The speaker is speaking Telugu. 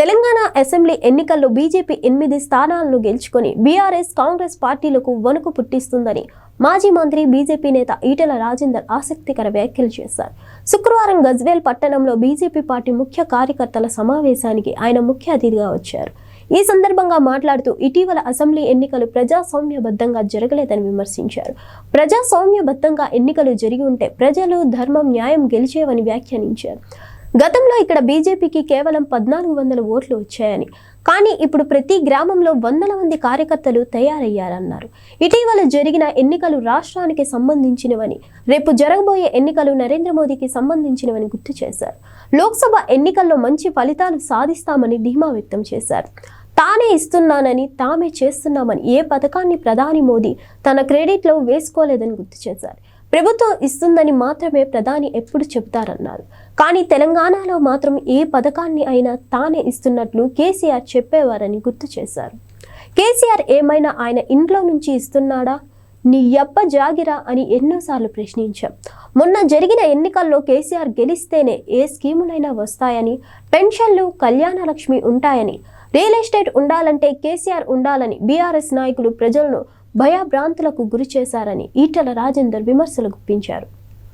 తెలంగాణ అసెంబ్లీ ఎన్నికల్లో బీజేపీ ఎనిమిది స్థానాలను గెలుచుకొని బీఆర్ఎస్ కాంగ్రెస్ పార్టీలకు వణుకు పుట్టిస్తుందని మాజీ మంత్రి బీజేపీ నేత ఈటెల రాజేందర్ ఆసక్తికర వ్యాఖ్యలు చేశారు. శుక్రవారం గజ్వేల్ పట్టణంలో బీజేపీ పార్టీ ముఖ్య కార్యకర్తల సమావేశానికి ఆయన ముఖ్య అతిథిగా వచ్చారు. ఈ సందర్భంగా మాట్లాడుతూ ఇటీవల అసెంబ్లీ ఎన్నికలు ప్రజాస్వామ్యబద్ధంగా జరగలేదని విమర్శించారు. ప్రజాస్వామ్యబద్ధంగా ఎన్నికలు జరిగి ఉంటే ప్రజలు ధర్మం న్యాయం గెలిచేవని వ్యాఖ్యానించారు. గతంలో ఇక్కడ బీజేపీకి కేవలం పద్నాలుగు వందల ఓట్లు వచ్చాయని. కానీ ఇప్పుడు ప్రతి గ్రామంలో వందల మంది కార్యకర్తలు తయారయ్యారన్నారు. ఇటీవల జరిగిన ఎన్నికలు రాష్ట్రానికి సంబంధించినవని రేపు జరగబోయే ఎన్నికలు నరేంద్ర మోదీకి సంబంధించినవని గుర్తు చేశారు. లోక్సభ ఎన్నికల్లో మంచి ఫలితాలు సాధిస్తామని ధీమా వ్యక్తం చేశారు. తానే ఇస్తున్నానని తామే చేస్తున్నామని ఏ పథకాన్ని ప్రధాని మోదీ తన క్రెడిట్లో వేసుకోలేదని గుర్తు చేశారు. ప్రభుత్వం ఇస్తుందని మాత్రమే ప్రధాని ఎప్పుడు చెబుతారన్నారు. కానీ తెలంగాణలో మాత్రం ఏ పథకాన్ని అయినా తానే ఇస్తున్నట్లు కేసీఆర్ చెప్పేవారని గుర్తు చేశారు. కేసీఆర్ ఏమైనా ఆయన ఇంట్లో నుంచి ఇస్తున్నాడా? నీ యబ్బ జాగిరా అని ఎన్నోసార్లు ప్రశ్నించాం. మొన్న జరిగిన ఎన్నికల్లో కేసీఆర్ గెలిస్తేనే ఏ స్కీములైనా వస్తాయని పెన్షన్లు కళ్యాణ లక్ష్మి ఉంటాయని రియల్ ఎస్టేట్ ఉండాలంటే కేసీఆర్ ఉండాలని బీఆర్ఎస్ నాయకులు ప్రజలను భయభ్రాంతులకు గురి చేశారని ఈటల రాజేందర్ విమర్శలు గుప్పించారు.